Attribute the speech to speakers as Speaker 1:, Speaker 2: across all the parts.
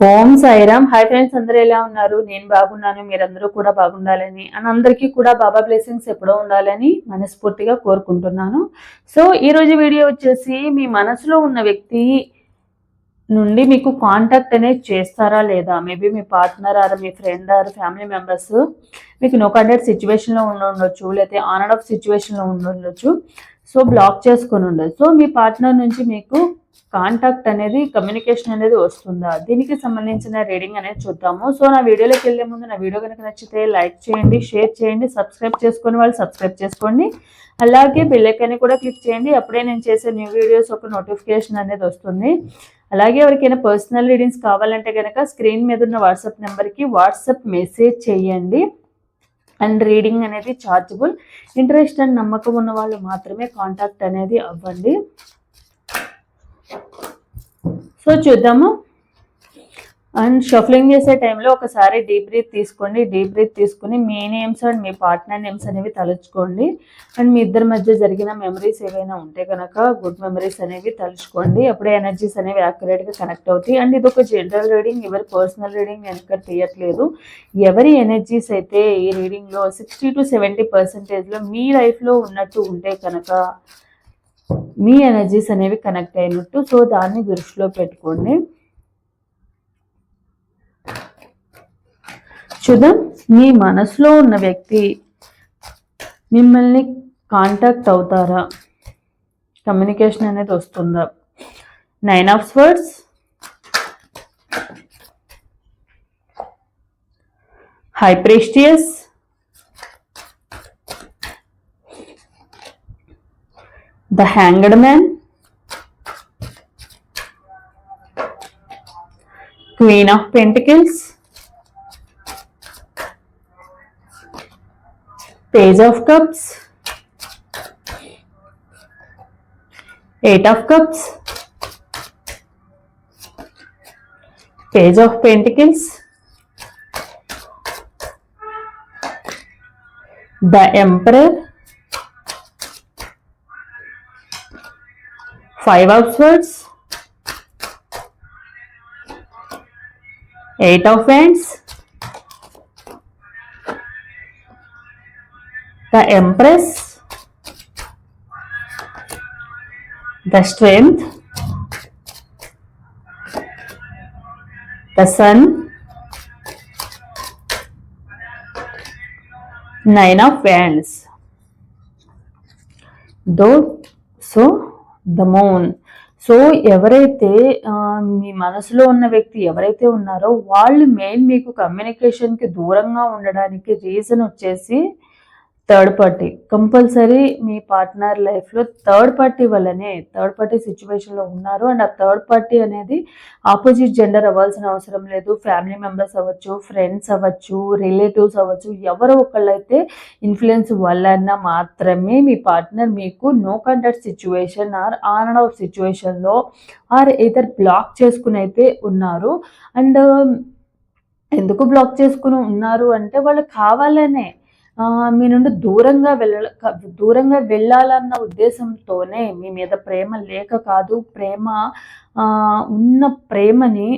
Speaker 1: ఓం Sairam. Hi friends అందరూ ఎలా ఉన్నారు? నేను బాగున్నాను మీరందరూ కూడా బాగుండాలని. అండ్ అందరికీ కూడా బాబా బ్లెస్సింగ్స్ ఎప్పుడో ఉండాలని మనస్ఫూర్తిగా కోరుకుంటున్నాను. సో ఈ రోజు వీడియో వచ్చేసి మీ మనసులో ఉన్న వ్యక్తి నుండి మీకు కాంటాక్ట్ అనేది చేస్తారా లేదా? మేబీ మీ పార్ట్నర్ ఆర్ మీ ఫ్రెండ్ ఆర్ ఫ్యామిలీ మెంబర్స్ మీకు నో కాంటాక్ట్ సిచ్యువేషన్లో ఉండి ఉండొచ్చు లేకపోతే ఆన్ అండ్ ఆఫ్ సిచ్యువేషన్లో ఉండి ఉండొచ్చు. సో బ్లాక్ చేసుకొని ఉండదు సో మీ పార్ట్నర్ నుంచి మీకు కాంటాక్ట్ అనేది కమ్యూనికేషన్ అనేది వస్తుందా? దీనికి సంబంధించిన రీడింగ్ అనేది చూద్దాము. సో నా వీడియోలోకి వెళ్ళే ముందు నా వీడియో కనుక నచ్చితే లైక్ చేయండి షేర్ చేయండి సబ్స్క్రైబ్ చేసుకుని వాళ్ళు సబ్స్క్రైబ్ చేసుకోండి. అలాగే బెల్లైకాన్ని కూడా క్లిక్ చేయండి. అప్పుడే నేను చేసే న్యూ వీడియోస్ ఒక నోటిఫికేషన్ అనేది వస్తుంది. అలాగే ఎవరికైనా పర్సనల్ రీడింగ్స్ కావాలంటే కనుక స్క్రీన్ మీద ఉన్న వాట్సాప్ నెంబర్కి వాట్సాప్ మెసేజ్ చేయండి. అండ్ రీడింగ్ అనేది చార్జబుల్ ఇంట్రెస్ట్ అండ్ నమ్మకం ఉన్న వాళ్ళు మాత్రమే కాంటాక్ట్ అనేది అవ్వండి. సో చూద్దాము. అండ్ షఫలింగ్ చేసే టైంలో ఒకసారి డీప్ బ్రీత్ తీసుకోండి. డీప్ బ్రీత్ తీసుకుని మీ నేమ్స్ అండ్ మీ పార్ట్నర్ నేమ్స్ అనేవి తలుచుకోండి. అండ్ మీ ఇద్దరి మధ్య జరిగిన మెమరీస్ ఏవైనా ఉంటే కనుక గుడ్ మెమరీస్ అనేవి తలుచుకోండి. అప్పుడే ఎనర్జీస్ అనేవి యాక్యురేట్గా కనెక్ట్ అవుతాయి. అండ్ ఇది ఒక జనరల్ రీడింగ్ ఎవరి పర్సనల్ రీడింగ్ వెనక తీయట్లేదు. ఎవరి ఎనర్జీస్ అయితే ఈ రీడింగ్లో సిక్స్టీ టు సెవెంటీ పర్సెంటేజ్లో మీ లైఫ్లో ఉన్నట్టు ఉంటే కనుక మీ ఎనర్జీస్ అనేవి కనెక్ట్ అయినట్టు. సో దాన్ని దృష్టిలో పెట్టుకోండి. చూద్దాం. మీ మనసులో ఉన్న వ్యక్తి మిమ్మల్ని కాంటాక్ట్ అవుతారా? కమ్యూనికేషన్ అనేది వస్తుందా? Nine of swords high priestess the The man queen of pentacles Page of Cups, Eight of Cups, Page of Pentacles, the Emperor, five of swords, eight of wands, the empress, the strength, the sun, nine of wands. Though so the moon so ఎవరైతే మీ మనసులో ఉన్న వ్యక్తి ఎవరైతే ఉన్నారో వాళ్ళు main మీకు కమ్యూనికేషన్కి దూరంగా ఉండడానికి రీజన్ వచ్చేసి థర్డ్ పార్టీ. కంపల్సరీ మీ పార్ట్నర్ లైఫ్లో థర్డ్ పార్టీ వల్లనే థర్డ్ పార్టీ సిచ్యువేషన్లో ఉన్నారు. అండ్ ఆ థర్డ్ పార్టీ అనేది ఆపోజిట్ జెండర్ అవ్వాల్సిన అవసరం లేదు. ఫ్యామిలీ మెంబర్స్ అవ్వచ్చు ఫ్రెండ్స్ అవ్వచ్చు రిలేటివ్స్ అవ్వచ్చు. ఎవరో ఒకళ్ళైతే ఇన్ఫ్లుయెన్స్ వల్ల మాత్రమే మీ పార్ట్నర్ మీకు no contact situation or on and off సిచ్యువేషన్లో ఆర్ ఇదర్ బ్లాక్ చేసుకుని అయితే ఉన్నారు. అండ్ ఎందుకు బ్లాక్ చేసుకుని ఉన్నారు అంటే వాళ్ళు కావాలనే మీ నుండి దూరంగా వెళ్ళ దూరంగా వెళ్ళాలన్న ఉద్దేశంతోనే మీ మీద ప్రేమ లేక కాదు ప్రేమ ఉన్న ప్రేమని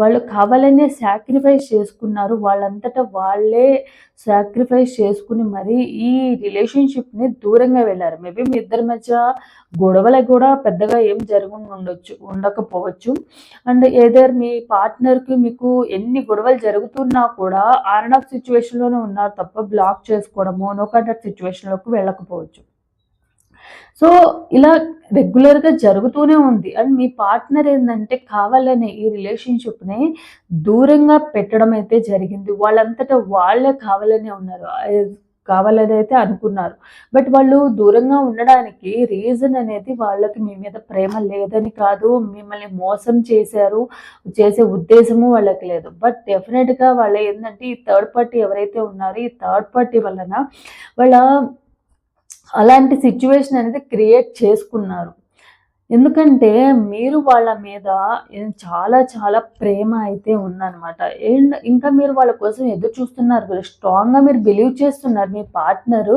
Speaker 1: వాళ్ళు కావాలనే సాక్రిఫైస్ చేసుకున్నారు. వాళ్ళంతటా వాళ్ళే సాక్రిఫైస్ చేసుకుని మరి ఈ రిలేషన్షిప్ని దూరంగా వెళ్ళారు. మేబీ మీ ఇద్దరి మధ్య గొడవలకు కూడా పెద్దగా ఏం జరుగు ఉండొచ్చు ఉండకపోవచ్చు. అండ్ ఏదర్ మీ పార్ట్నర్కి మీకు ఎన్ని గొడవలు జరుగుతున్నా కూడా ఆర్ ఆఫ్ సిచ్యువేషన్లోనే ఉన్నారు తప్ప బ్లాక్ చేసుకోవడము నో కాంటాక్ట్ సిచ్యువేషన్లోకి వెళ్ళకపోవచ్చు. సో ఇలా రెగ్యులర్గా జరుగుతూనే ఉంది. అండ్ మీ పార్ట్నర్ ఏంటంటే కావాలనే ఈ రిలేషన్షిప్ని దూరంగా పెట్టడం అయితే జరిగింది. వాళ్ళంతటా వాళ్ళే కావాలనే ఉన్నారు. కావాలని అయితే అనుకున్నారు. బట్ వాళ్ళు దూరంగా ఉండడానికి రీజన్ అనేది వాళ్ళకి మీ మీద ప్రేమ లేదని కాదు మిమ్మల్ని మోసం చేశారు చేసే ఉద్దేశము వాళ్ళకి లేదు. బట్ డెఫినెట్గా వాళ్ళు ఏంటంటే ఈ థర్డ్ పార్టీ ఎవరైతే ఉన్నారో ఈ థర్డ్ పార్టీ వలన వాళ్ళ అలాంటి సిచ్యువేషన్ అనేది క్రియేట్ చేసుకున్నారు. ఎందుకంటే మీరు వాళ్ళ మీద చాలా చాలా ప్రేమ అయితే ఉందన్నమాట. అండ్ ఇంకా మీరు వాళ్ళ కోసం ఎదురు చూస్తున్నారు కదా స్ట్రాంగ్గా మీరు బిలీవ్ చేస్తున్నారు మీ పార్ట్నరు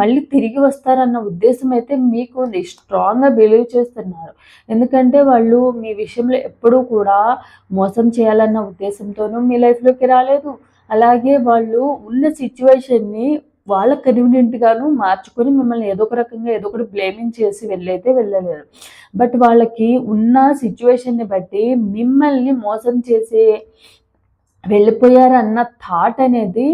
Speaker 1: మళ్ళీ తిరిగి వస్తారన్న ఉద్దేశం అయితే మీకు ఉంది. స్ట్రాంగ్గా బిలీవ్ చేస్తున్నారు. ఎందుకంటే వాళ్ళు మీ విషయంలో ఎప్పుడూ కూడా మోసం చేయాలన్న ఉద్దేశంతోనూ మీ లైఫ్లోకి రాలేదు. అలాగే వాళ్ళు ఉన్న సిచ్యువేషన్ని వాళ్ళ కన్వీనియంట్గాను మార్చుకొని మిమ్మల్ని ఏదో ఒక రకంగా ఏదో ఒకటి బ్లేమింగ్ చేసి వెళ్ళైతే వెళ్ళలేరు. బట్ వాళ్ళకి ఉన్న సిచ్యువేషన్ని బట్టి మిమ్మల్ని మోసం చేసే వెళ్ళిపోయారు అన్న థాట్ అనేది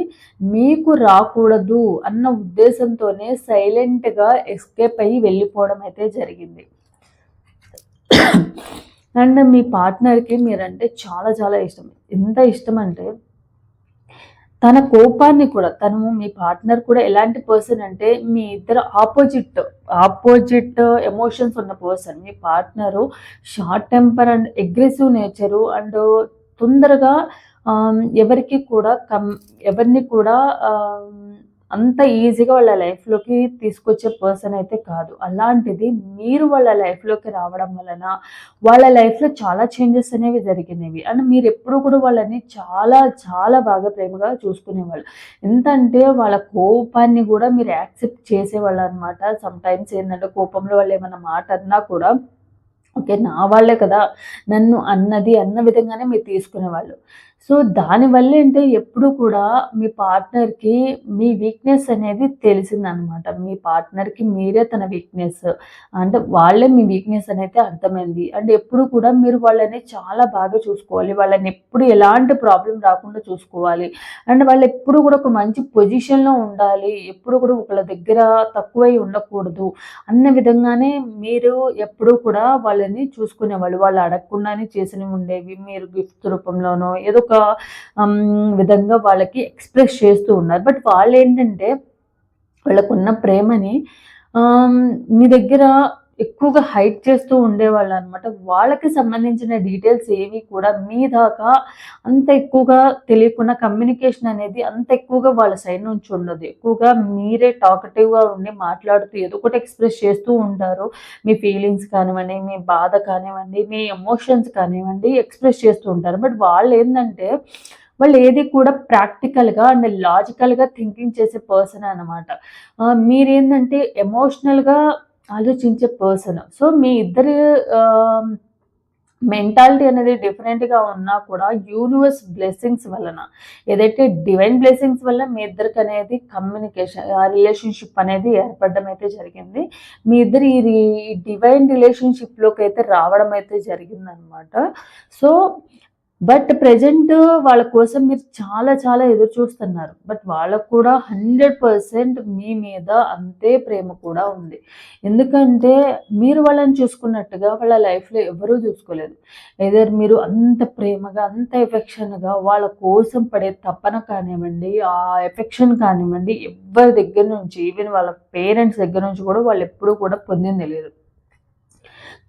Speaker 1: మీకు రాకూడదు అన్న ఉద్దేశంతోనే సైలెంట్గా ఎస్కేప్ అయ్యి వెళ్ళిపోవడం అయితే జరిగింది. అండ్ మీ పార్ట్నర్కి మీరంటే చాలా చాలా ఇష్టం. ఎంత ఇష్టం అంటే తన కోపాన్ని కూడా తను మీ పార్ట్నర్ కూడా ఎలాంటి పర్సన్ అంటే మీ ఇద్దరు ఆపోజిట్ ఆపోజిట్ ఎమోషన్స్ ఉన్న person. Me partner short temper and aggressive nature and తొందరగా ఎవరికి కూడా కమ్ ఎవరిని కూడా అంత ఈజీగా వాళ్ళ లైఫ్లోకి తీసుకొచ్చే పర్సన్ అయితే కాదు. అలాంటిది మీరు వాళ్ళ లైఫ్లోకి రావడం వలన వాళ్ళ లైఫ్లో చాలా చేంజెస్ అనేవి జరిగినవి. అండ్ మీరు ఎప్పుడు కూడా వాళ్ళని చాలా చాలా బాగా ప్రేమగా చూసుకునేవాళ్ళు. ఎంతంటే వాళ్ళ కోపాన్ని కూడా మీరు యాక్సెప్ట్ చేసేవాళ్ళు అనమాట సమ్టైమ్స్ ఏంటంటే కోపంలో వాళ్ళు ఏమైనా మాట అన్నా కూడా ఓకే నా వాళ్ళే కదా నన్ను అన్నది అన్న విధంగానే మీరు తీసుకునేవాళ్ళు. సో దానివల్ల ఏంటంటే ఎప్పుడు కూడా మీ పార్ట్నర్కి మీ వీక్నెస్ అనేది తెలిసిందనమాట. మీ పార్ట్నర్కి మీరే తన వీక్నెస్. అంటే వాళ్ళే మీ వీక్నెస్ అనేది అర్థమైంది. అండ్ ఎప్పుడు కూడా మీరు వాళ్ళని చాలా బాగా చూసుకోవాలి. వాళ్ళని ఎప్పుడు ఎలాంటి ప్రాబ్లం రాకుండా చూసుకోవాలి. అండ్ వాళ్ళు ఎప్పుడు కూడా ఒక మంచి పొజిషన్లో ఉండాలి. ఎప్పుడు కూడా ఒకళ్ళ దగ్గర తక్కువై ఉండకూడదు. అన్న విధంగానే మీరు ఎప్పుడూ కూడా వాళ్ళని చూసుకునేవాళ్ళు. వాళ్ళు అడగకుండానే చేసినవి ఉండేవి. మీరు గిఫ్ట్ రూపంలోనో ఏదో ఒక విధంగా వాళ్ళకి ఎక్స్ప్రెస్ చేస్తూ ఉన్నారు. బట్ వాళ్ళు ఏంటంటే వాళ్ళకున్న ప్రేమని మీ దగ్గర ఎక్కువగా హైట్ చేస్తూ ఉండేవాళ్ళు అనమాట వాళ్ళకి సంబంధించిన డీటెయిల్స్ ఏవి కూడా మీ దాకా అంత ఎక్కువగా తెలియకుండా కమ్యూనికేషన్ అనేది అంత ఎక్కువగా వాళ్ళ సైడ్ నుంచి ఉండదు. ఎక్కువగా మీరే టాకటివ్గా ఉండి మాట్లాడుతూ ఏదో ఒకటి ఎక్స్ప్రెస్ చేస్తూ ఉంటారు. మీ ఫీలింగ్స్ కానివ్వండి మీ బాధ కానివ్వండి మీ ఎమోషన్స్ కానివ్వండి ఎక్స్ప్రెస్ చేస్తూ ఉంటారు. బట్ వాళ్ళు ఏంటంటే వాళ్ళు ఏది కూడా ప్రాక్టికల్గా అండ్ లాజికల్గా థింకింగ్ చేసే పర్సన్ అనమాట. మీరేంటంటే ఎమోషనల్గా ఆలోచించే పర్సన్ సో మీ ఇద్దరు మెంటాలిటీ అనేది డిఫరెంట్గా ఉన్నా కూడా యూనివర్స్ బ్లెస్సింగ్స్ వలన ఏదైతే డివైన్ బ్లెస్సింగ్స్ వల్ల మీ ఇద్దరికి అనేది కమ్యూనికేషన్ రిలేషన్షిప్ అనేది ఏర్పడడం అయితే జరిగింది. మీ ఇద్దరు ఈ డివైన్ రిలేషన్షిప్లోకి అయితే రావడం అయితే జరిగిందనమాట సో బట్ ప్రజెంట్ వాళ్ళ కోసం మీరు చాలా చాలా ఎదురు చూస్తున్నారు. బట్ వాళ్ళకు కూడా హండ్రెడ్ పర్సెంట్ మీ మీద అంతే ప్రేమ కూడా ఉంది. ఎందుకంటే మీరు వాళ్ళని చూసుకున్నట్టుగా వాళ్ళ లైఫ్లో ఎవరూ చూసుకోలేదు. ఎదర్ మీరు అంత ప్రేమగా అంత ఎఫెక్షన్గా వాళ్ళ కోసం పడే తపన కానివ్వండి ఆ ఎఫెక్షన్ కానివ్వండి ఎవరి దగ్గర నుంచి ఈవెన్ వాళ్ళ పేరెంట్స్ దగ్గర నుంచి కూడా వాళ్ళు ఎప్పుడూ కూడా పొందింది లేదు.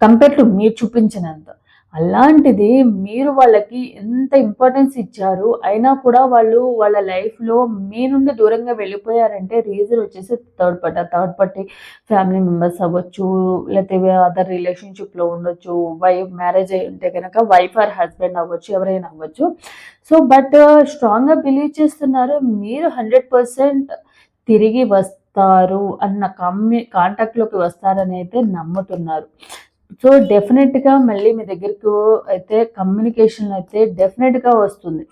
Speaker 1: కంపేర్ టు మీరు చూపించినంత. అలాంటిది మీరు వాళ్ళకి ఎంత ఇంపార్టెన్స్ ఇచ్చారు అయినా కూడా వాళ్ళు వాళ్ళ లైఫ్లో మీ నుండి దూరంగా వెళ్ళిపోయారంటే రీజన్ వచ్చేసి third party third party family members అవ్వచ్చు లేకపోతే అదర్ రిలేషన్షిప్లో ఉండొచ్చు వైఫ్ మ్యారేజ్ అయి ఉంటే కనుక వైఫ్ ఆర్ హస్బెండ్ అవ్వచ్చు ఎవరైనా అవ్వచ్చు. సో బట్ స్ట్రాంగ్గా బిలీవ్ చేస్తున్నారు మీరు హండ్రెడ్ పర్సెంట్ తిరిగి వస్తారు అన్న కమ్మి కాంటాక్ట్లోకి వస్తారని అయితే నమ్ముతున్నారు. సో డెఫినెట్గా మళ్ళీ మీ దగ్గరకు అయితే కమ్యూనికేషన్ అయితే డెఫినెట్గా వస్తుంది.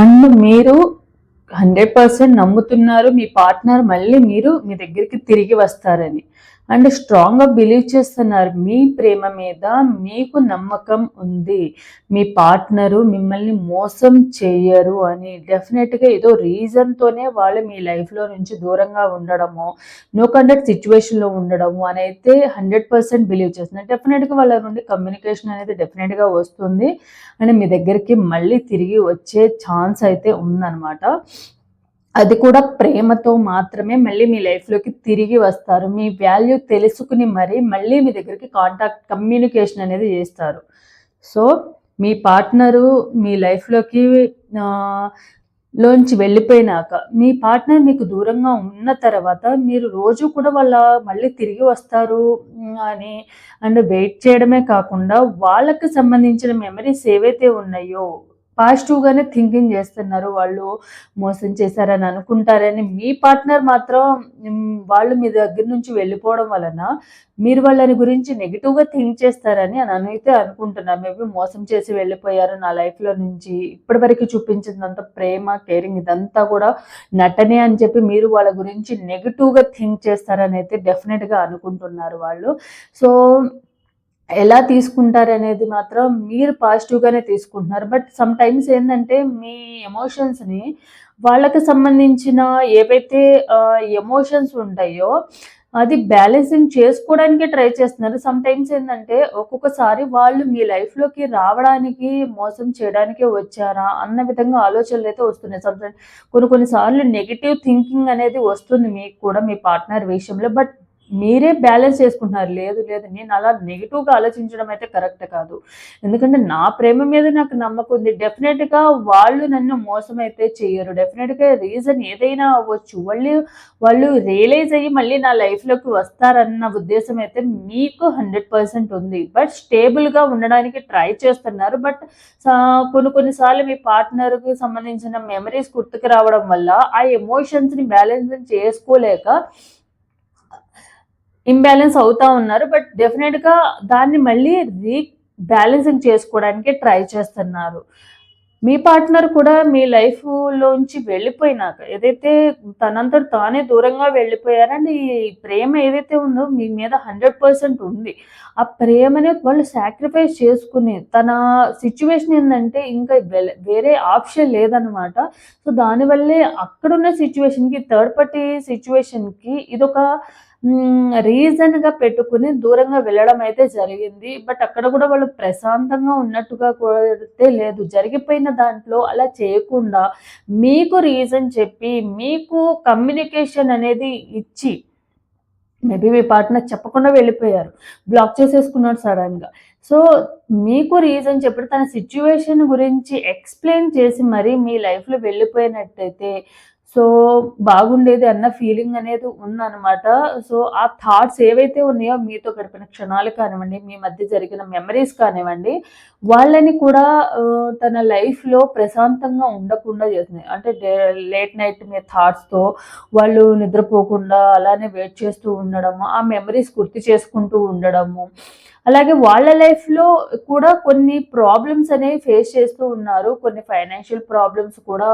Speaker 1: అండ్ మీరు హండ్రెడ్ పర్సెంట్ నమ్ముతున్నారు మీ పార్ట్నర్ మళ్ళీ మీరు మీ దగ్గరికి తిరిగి వస్తారని. అండ్ స్ట్రాంగ్గా బిలీవ్ చేస్తున్నారు. మీ ప్రేమ మీద మీకు నమ్మకం ఉంది. మీ పార్ట్నరు మిమ్మల్ని మోసం చేయరు అని డెఫినెట్గా ఏదో రీజన్తోనే వాళ్ళు మీ లైఫ్లో నుంచి దూరంగా ఉండడము నో కండక్ట్ సిచ్యువేషన్లో ఉండడము అని అయితే హండ్రెడ్ పర్సెంట్ బిలీవ్ చేస్తున్నారు. డెఫినెట్గా వాళ్ళ నుండి కమ్యూనికేషన్ అనేది డెఫినెట్గా వస్తుంది. అండ్ మీ దగ్గరికి మళ్ళీ తిరిగి వచ్చే ఛాన్స్ అయితే ఉందన్నమాట. అది కూడా ప్రేమతో మాత్రమే మళ్ళీ మీ లైఫ్లోకి తిరిగి వస్తారు. మీ వాల్యూ తెలుసుకుని మరీ మళ్ళీ మీ దగ్గరికి కాంటాక్ట్ కమ్యూనికేషన్ అనేది చేస్తారు. సో మీ పార్ట్నరు మీ లైఫ్లోకి లోంచి వెళ్ళిపోయినాక మీ పార్ట్నర్ మీకు దూరంగా ఉన్న తర్వాత మీరు రోజు కూడా వాళ్ళ మళ్ళీ తిరిగి వస్తారు అని అండ్ వెయిట్ చేయడమే కాకుండా వాళ్ళకి సంబంధించిన మెమరీస్ ఏవైతే ఉన్నాయో పాజిటివ్గానే థింకింగ్ చేస్తున్నారు. వాళ్ళు మోసం చేశారని అనుకుంటారని మీ పార్ట్నర్ మాత్రం వాళ్ళు మీ దగ్గర నుంచి వెళ్ళిపోవడం వలన మీరు వాళ్ళని గురించి నెగిటివ్గా థింక్ చేస్తారని అని అయితే అనుకుంటున్నా. మేబీ మోసం చేసి వెళ్ళిపోయారు నా లైఫ్లో నుంచి. ఇప్పటివరకు చూపించినంత ప్రేమ కేరింగ్ ఇదంతా కూడా నటనే అని చెప్పి మీరు వాళ్ళ గురించి నెగిటివ్గా థింక్ చేస్తారని అయితే డెఫినెట్గా అనుకుంటున్నారు వాళ్ళు. సో ఎలా తీసుకుంటారనేది మాత్రం మీరు పాజిటివ్గానే తీసుకుంటున్నారు. బట్ సమ్ టైమ్స్ ఏంటంటే మీ ఎమోషన్స్ని వాళ్ళకి సంబంధించిన ఏవైతే ఎమోషన్స్ ఉంటాయో అది బ్యాలెన్సింగ్ చేసుకోవడానికి ట్రై చేస్తున్నారు. సమ్ టైమ్స్ ఏంటంటే ఒక్కొక్కసారి వాళ్ళు మీ లైఫ్లోకి రావడానికి మోసం చేయడానికే వచ్చారా అన్న విధంగా ఆలోచనలు అయితే వస్తున్నాయి. సమ్ కొన్ని కొన్నిసార్లు నెగిటివ్ థింకింగ్ అనేది వస్తుంది మీకు కూడా మీ పార్ట్నర్ విషయంలో. బట్ మీరే బ్యాలెన్స్ చేసుకుంటున్నారు. లేదు లేదు. నేను అలా నెగిటివ్గా ఆలోచించడం అయితే కరెక్ట్ కాదు. ఎందుకంటే నా ప్రేమ మీద నాకు నమ్మకం ఉంది. డెఫినెట్గా వాళ్ళు నన్ను మోసం అయితే చేయరు. డెఫినెట్గా రీజన్ ఏదైనా అవ్వచ్చు. వాళ్ళు వాళ్ళు రియలైజ్ అయ్యి మళ్ళీ నా లైఫ్లోకి వస్తారన్న ఉద్దేశం అయితే మీకు హండ్రెడ్ పర్సెంట్ ఉంది. బట్ స్టేబుల్గా ఉండడానికి ట్రై చేస్తున్నారు. బట్ కొన్ని కొన్నిసార్లు మీ పార్ట్నర్కి సంబంధించిన మెమరీస్ గుర్తుకు రావడం వల్ల ఆ ఎమోషన్స్ని బ్యాలెన్స్ చేసుకోలేక ఇంబ్యాలెన్స్ అవుతా ఉన్నారు బట్ డెఫినెట్గా దాన్ని మళ్ళీ రీ బ్యాలెన్సింగ్ చేసుకోవడానికి ట్రై చేస్తున్నారు. మీ పార్ట్నర్ కూడా మీ లైఫ్లోంచి వెళ్ళిపోయినాక ఏదైతే తనంతట తానే దూరంగా వెళ్ళిపోయారని ఈ ప్రేమ ఏదైతే ఉందో మీ మీద హండ్రెడ్ పర్సెంట్ ఉంది. ఆ ప్రేమని వాళ్ళు సాక్రిఫైస్ చేసుకుని తన సిచ్యువేషన్ ఏంటంటే ఇంకా వేరే ఆప్షన్ లేదనమాట సో దానివల్లే అక్కడున్న సిచ్యువేషన్కి థర్డ్ పార్టీ సిచ్యువేషన్కి ఇదొక రీజన్గా పెట్టుకుని దూరంగా వెళ్ళడం అయితే జరిగింది. బట్ అక్కడ కూడా వాళ్ళు ప్రశాంతంగా ఉన్నట్టుగా కూడా అయితే లేదు. జరిగిపోయిన దాంట్లో అలా చేయకుండా మీకు రీజన్ చెప్పి మీకు కమ్యూనికేషన్ అనేది ఇచ్చి మేబీ మీ పార్ట్నర్ చెప్పకుండా వెళ్ళిపోయారు. బ్లాక్ చేసేసుకున్నాడు సడన్గా. సో మీకు రీజన్ చెప్పి తన సిచ్యువేషన్ గురించి ఎక్స్ప్లెయిన్ చేసి మరీ మీ లైఫ్లో వెళ్ళిపోయినట్టయితే సో బాగుండేది అన్న ఫీలింగ్ అనేది ఉందన్నమాట. సో ఆ థాట్స్ ఏవైతే ఉన్నాయో మీతో గడిపిన క్షణాలు కానివ్వండి మీ మధ్య జరిగిన మెమరీస్ కానివ్వండి వాళ్ళని కూడా తన లైఫ్లో ప్రశాంతంగా ఉండకుండా చేస్తుంది అంటే లేట్ నైట్ మీ థాట్స్తో వాళ్ళు నిద్రపోకుండా అలానే వెయిట్ చేస్తూ ఉండడము ఆ మెమరీస్ గుర్తు చేసుకుంటూ ఉండడము అలాగే వాళ్ళ లైఫ్లో కూడా కొన్ని ప్రాబ్లమ్స్ అనేవి ఫేస్ చేస్తూ ఉన్నారు. కొన్ని ఫైనాన్షియల్ ప్రాబ్లమ్స్ కూడా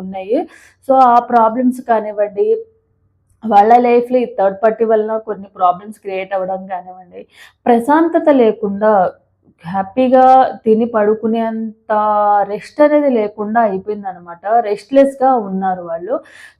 Speaker 1: ఉన్నాయి. సో ఆ ప్రాబ్లమ్స్ కానివ్వండి వాళ్ళ లైఫ్లో ఈ థర్డ్ పార్టీ వలన కొన్ని ప్రాబ్లమ్స్ క్రియేట్ అవ్వడం కానివ్వండి ప్రశాంతత లేకుండా హ్యాపీగా తిని పడుకునేంత రెస్ట్ అనేది లేకుండా అయిపోయింది అనమాట రెస్ట్లెస్గా ఉన్నారు వాళ్ళు.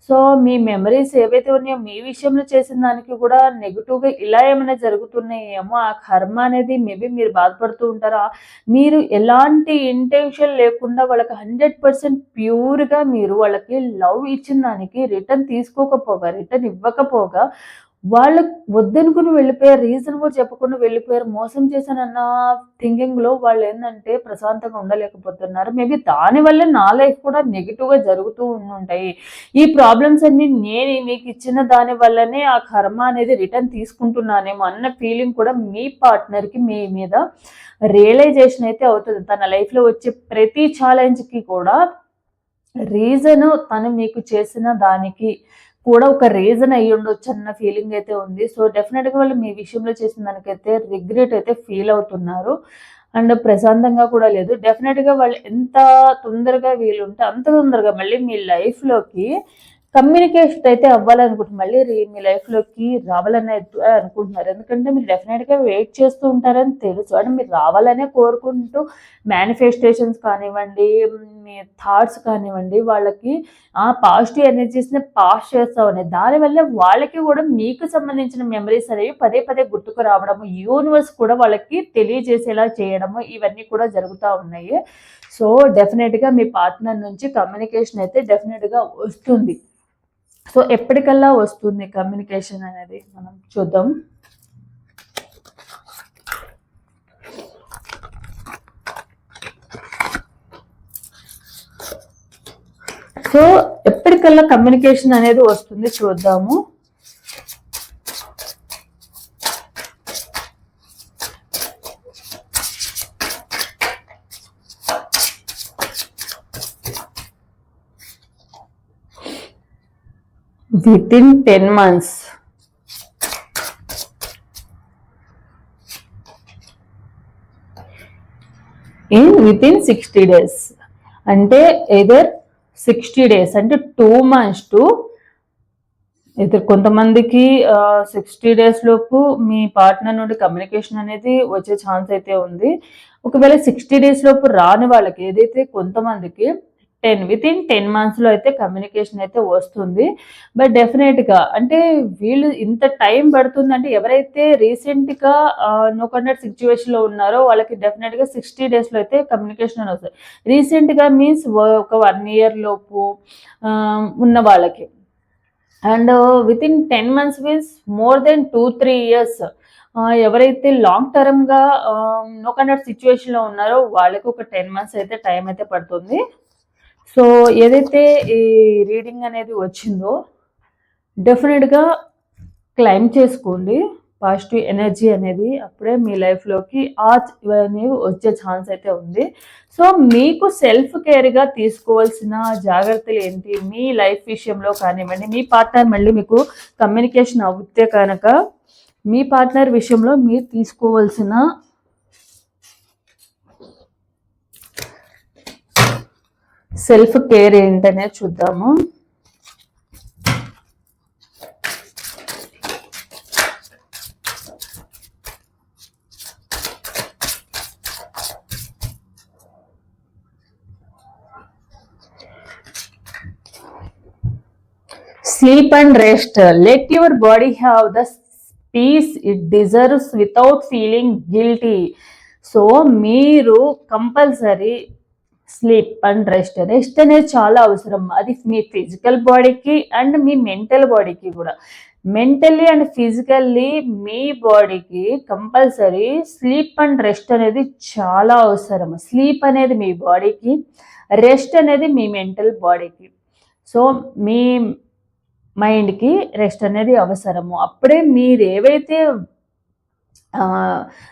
Speaker 1: సో మీ మెమరీస్ ఏవైతే ఉన్నాయో మీ విషయంలో చేసిన దానికి కూడా నెగిటివ్గా ఇలా ఏమైనా జరుగుతున్నాయేమో ఆ కర్మ అనేది మేబీ మీరు బాధపడుతూ ఉంటారా? మీరు ఎలాంటి ఇంటెన్షన్ లేకుండా వాళ్ళకి హండ్రెడ్ పర్సెంట్ ప్యూర్గా మీరు వాళ్ళకి లవ్ ఇచ్చిన దానికి రిటర్న్ తీసుకోకపోగా రిటర్న్ ఇవ్వకపోగా వాళ్ళు వద్దనుకుని వెళ్ళిపోయారు రీజన్ కూడా చెప్పకుండా వెళ్ళిపోయారు మోసం చేశానన్న థింకింగ్లో వాళ్ళు ఏంటంటే ప్రశాంతంగా ఉండలేకపోతున్నారు. మేబీ దానివల్ల నా లైఫ్ కూడా నెగిటివ్గా జరుగుతూ ఉంటాయి ఈ ప్రాబ్లమ్స్ అన్ని నేను మీకు ఇచ్చిన దాని వల్లనే ఆ కర్మ అనేది రిటర్న్ తీసుకుంటున్నానేమో అన్న ఫీలింగ్ కూడా మీ పార్ట్నర్కి మీ మీద రియలైజేషన్ అయితే అవుతుంది. తన లైఫ్లో వచ్చే ప్రతి ఛాలెంజ్కి కూడా రీజను తను మీకు చేసిన దానికి కూడా ఒక రీజన్ అయ్యి ఉండొచ్చు అన్న ఫీలింగ్ అయితే ఉంది. సో డెఫినెట్గా వాళ్ళు మీ విషయంలో చేసిన దానికైతే రిగ్రెట్ అయితే ఫీల్ అవుతున్నారు. అండ్ ప్రశాంతంగా కూడా లేదు. డెఫినెట్గా వాళ్ళు ఎంత తొందరగా వీలుంటే అంత తొందరగా మళ్ళీ మీ లైఫ్లోకి కమ్యూనికేషన్ అయితే అవ్వాలనుకుంటున్నారు. మళ్ళీ రీ- మీ లైఫ్లోకి రావాలని అనుకుంటున్నారు. ఎందుకంటే మీరు డెఫినెట్గా వెయిట్ చేస్తూ ఉంటారని తెలుసు. అంటే మీరు రావాలనే కోరుకుంటూ మేనిఫెస్టేషన్స్ కానివ్వండి థాట్స్ కానివ్వండి వాళ్ళకి ఆ పాజిటివ్ ఎనర్జీస్ని పాస్ చేస్తా ఉన్నాయి దానివల్ల వాళ్ళకి కూడా మీకు సంబంధించిన మెమరీస్ అనేవి పదే పదే గుర్తుకు రావడము యూనివర్స్ కూడా వాళ్ళకి తెలియజేసేలా చేయడము ఇవన్నీ కూడా జరుగుతూ ఉన్నాయి. సో డెఫినెట్గా మీ పార్ట్నర్ నుంచి కమ్యూనికేషన్ అయితే డెఫినెట్గా వస్తుంది. సో ఎప్పటికల్లా వస్తుంది కమ్యూనికేషన్ అనేది? మనం చూద్దాం. సో ఎప్పటికల్లా కమ్యూనికేషన్ అనేది వస్తుంది చూద్దాము. Within ten months in within sixty days అంటే ఎదర్ సిక్స్టీ డేస్ అంటే టూ మంత్స్ టు అయితే కొంతమందికి సిక్స్టీ డేస్ లోపు మీ పార్ట్నర్ నుండి కమ్యూనికేషన్ అనేది వచ్చే ఛాన్స్ అయితే ఉంది. ఒకవేళ సిక్స్టీ డేస్ లోపు రాని వాళ్ళకి ఏదైతే కొంతమందికి టెన్ విత్ ఇన్ టెన్ మంత్స్లో అయితే కమ్యూనికేషన్ అయితే వస్తుంది. బట్ డెఫినెట్గా అంటే వీళ్ళు ఇంత టైం పడుతుంది అంటే ఎవరైతే రీసెంట్గా నో కండక్ట్ సిచ్యువేషన్లో ఉన్నారో వాళ్ళకి డెఫినెట్గా సిక్స్టీ డేస్లో అయితే కమ్యూనికేషన్ అని వస్తుంది. రీసెంట్గా మీన్స్ ఒక వన్ ఇయర్ లోపు ఉన్న వాళ్ళకి. And within ten months means more than two three years ఎవరైతే లాంగ్ టర్మ్గా నో కండక్ట్ సిచ్యువేషన్లో ఉన్నారో వాళ్ళకి ఒక టెన్ మంత్స్ అయితే టైం అయితే పడుతుంది. సో ఏదైతే ఈ రీడింగ్ అనేది వచ్చిందో డెఫినెట్గా క్లైమ్ చేసుకోండి. పాజిటివ్ ఎనర్జీ అనేది అప్పుడే మీ లైఫ్లోకి ఆ అనేవి వచ్చే ఛాన్స్ అయితే ఉంది. సో మీకు సెల్ఫ్ కేర్గా తీసుకోవాల్సిన జాగ్రత్తలు ఏంటి? మీ లైఫ్ విషయంలో కానివ్వండి మీ పార్ట్నర్ మళ్ళీ మీకు కమ్యూనికేషన్ అవుతే కనుక మీ పార్ట్నర్ విషయంలో మీరు తీసుకోవాల్సిన సెల్ఫ్ కేర్ ఏంటనే చూద్దాము sleep and rest let your body have the peace it deserves without feeling guilty so మీరు compulsory sleep and rest. Rest అనేది చాలా అవసరం. అది మీ ఫిజికల్ బాడీకి అండ్ మీ మెంటల్ బాడీకి కూడా. మెంటల్లీ అండ్ ఫిజికల్లీ మీ బాడీకి కంపల్సరీ స్లీప్ అండ్ రెస్ట్ అనేది చాలా అవసరం. స్లీప్ అనేది మీ బాడీకి రెస్ట్ అనేది మీ మెంటల్ బాడీకి. సో మీ మైండ్కి రెస్ట్ అనేది అవసరము. అప్పుడే మీరు ఏవైతే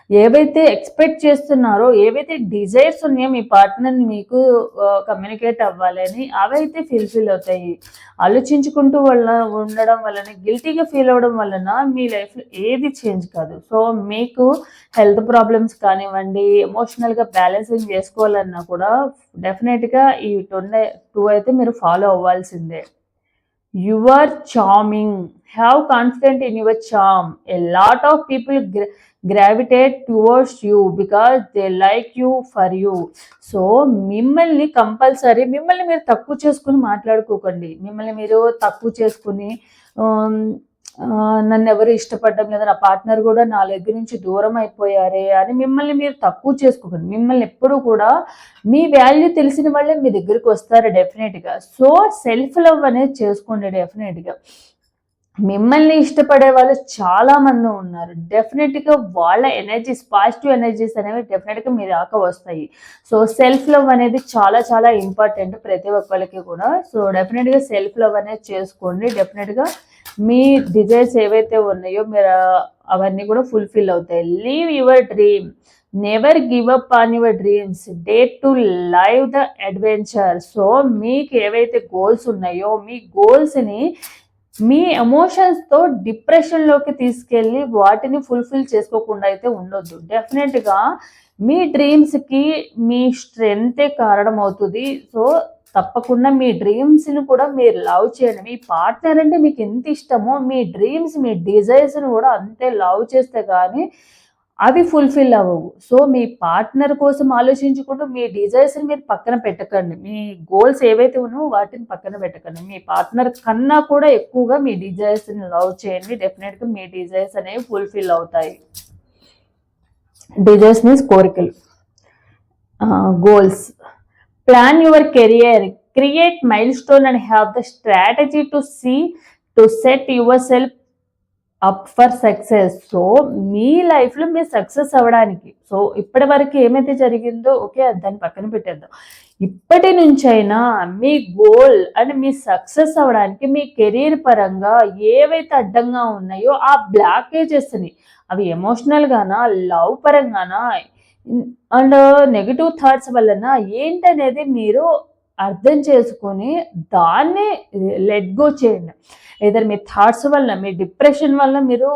Speaker 1: ఏవైతే ఎక్స్పెక్ట్ చేస్తున్నారో ఏవైతే డిజైర్స్ ఉన్నాయో మీ పార్ట్నర్ని మీకు కమ్యూనికేట్ అవ్వాలని అవైతే ఫిల్ఫిల్ అవుతాయి. ఆలోచించుకుంటూ వల్ల ఉండడం వలన గిల్టీగా ఫీల్ అవ్వడం వలన మీ లైఫ్లో ఏది చేంజ్ కాదు. సో మీకు హెల్త్ ప్రాబ్లమ్స్ కానివ్వండి ఎమోషనల్గా బ్యాలెన్సింగ్ చేసుకోవాలన్నా కూడా డెఫినెట్గా ఈ టొన్నే టూ అయితే మీరు ఫాలో అవ్వాల్సిందే. Your charming. Have confident in your charm a lot of people gravitate towards you because they like you for you so మిమ్మల్ని కంపల్సరీ మిమ్మల్ని మీరు తక్కువ చేసుకుని మాట్లాడుకోకండి. మిమ్మల్ని మీరు తక్కువ చేసుకుని um, నన్ను ఎవరు ఇష్టపడడం లేదా నా పార్ట్నర్ కూడా నా దగ్గర నుంచి దూరం అయిపోయారే అని మిమ్మల్ని మీరు తక్కువ చేసుకోకండి. మిమ్మల్ని ఎప్పుడూ కూడా మీ వాల్యూ తెలిసిన వాళ్ళే మీ దగ్గరికి వస్తారు డెఫినెట్గా సో సెల్ఫ్ లవ్ అనేది చేసుకోండి డెఫినెట్గా మిమ్మల్ని ఇష్టపడే వాళ్ళు చాలా మంది ఉన్నారు. డెఫినెట్గా వాళ్ళ ఎనర్జీస్ పాజిటివ్ ఎనర్జీస్ అనేవి డెఫినెట్గా మీ దాకా వస్తాయి. సో సెల్ఫ్ లవ్ అనేది చాలా చాలా ఇంపార్టెంట్ ప్రతి ఒక్కరికి కూడా. సో డెఫినెట్గా సెల్ఫ్ లవ్ అనేది చేసుకోండి. డెఫినెట్గా మీ డిజైర్స్ ఏవైతే ఉన్నాయో మీరు అవన్నీ కూడా ఫుల్ఫిల్ అవుతాయి. Live your dream never give up on your dreams day to live the adventure so మీకు ఏవైతే గోల్స్ ఉన్నాయో మీ గోల్స్ని మీ ఎమోషన్స్తో డిప్రెషన్లోకి తీసుకెళ్ళి వాటిని ఫుల్ఫిల్ చేసుకోకుండా అయితే ఉండొద్దు. డెఫినెట్గా మీ డ్రీమ్స్కి మీ స్ట్రెంగ్తే కారణం అవుతుంది సో తప్పకుండా మీ డ్రీమ్స్ని కూడా మీరు లవ్ చేయండి. మీ పార్ట్నర్ అంటే మీకు ఎంత ఇష్టమో మీ డ్రీమ్స్ మీ డిజైర్స్ని కూడా అంతే లవ్ చేస్తే కానీ అవి ఫుల్ఫిల్ అవ్వవు. సో మీ పార్ట్నర్ కోసం ఆలోచించుకుంటూ మీ డిజైర్స్ని మీరు పక్కన పెట్టకండి. మీ గోల్స్ ఏవైతే ఉన్నాయో వాటిని పక్కన పెట్టకండి. మీ పార్ట్నర్ కన్నా కూడా ఎక్కువగా మీ డిజైర్స్ని లవ్ చేయండి. డెఫినెట్గా మీ డిజైర్స్ అనేవి ఫుల్ఫిల్ అవుతాయి. డిజైర్స్ మీన్స్ కోరికలు. Goals plan your career create milestone and have the strategy to see to set yourself up for success so మీ లైఫ్లో మీరు సక్సెస్ అవ్వడానికి సో ఇప్పటి వరకు ఏమైతే జరిగిందో ఓకే దాన్ని పక్కన పెట్టేద్దాం. ఇప్పటి నుంచైనా మీ గోల్ అండ్ మీ సక్సెస్ అవ్వడానికి మీ కెరీర్ పరంగా ఏవైతే అడ్డంగా ఉన్నాయో ఆ బ్లాకేజెస్ని అవి ఎమోషనల్గానా లవ్ పరంగానా అండ్ నెగిటివ్ థాట్స్ వలన ఏంటనేది మీరు అర్థం చేసుకొని దాన్ని లెట్ గో చేయండి. ఏదైనా మీ థాట్స్ వల్ల మీ డిప్రెషన్ వల్ల మీరు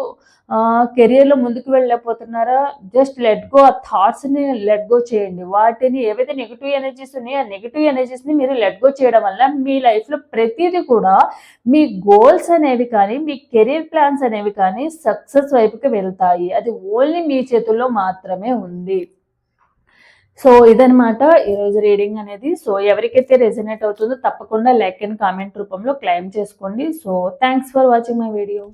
Speaker 1: కెరియర్లో ముందుకు వెళ్ళలేకపోతున్నారా? జస్ట్ లెట్ గో ఆ థాట్స్ని లెట్ గో చేయండి. వాటిని ఏవైతే నెగిటివ్ ఎనర్జీస్ ఉన్నాయో ఆ నెగిటివ్ ఎనర్జీస్ని మీరు లెట్ గో చేయడం వల్ల మీ లైఫ్లో ప్రతిదీ కూడా మీ గోల్స్ అనేవి కానీ మీ కెరీర్ ప్లాన్స్ అనేవి కానీ సక్సెస్ వైపుకి వెళ్తాయి. అది ఓన్లీ మీ చేతుల్లో మాత్రమే ఉంది. సో ఇదనమాట ఈరోజు రీడింగ్ అనేది. సో ఎవరికైతే రెజనేట్ అవుతుందో తప్పకుండా లైక్ అండ్ కామెంట్ రూపంలో క్లైమ్ చేసుకోండి. So thanks for watching my video.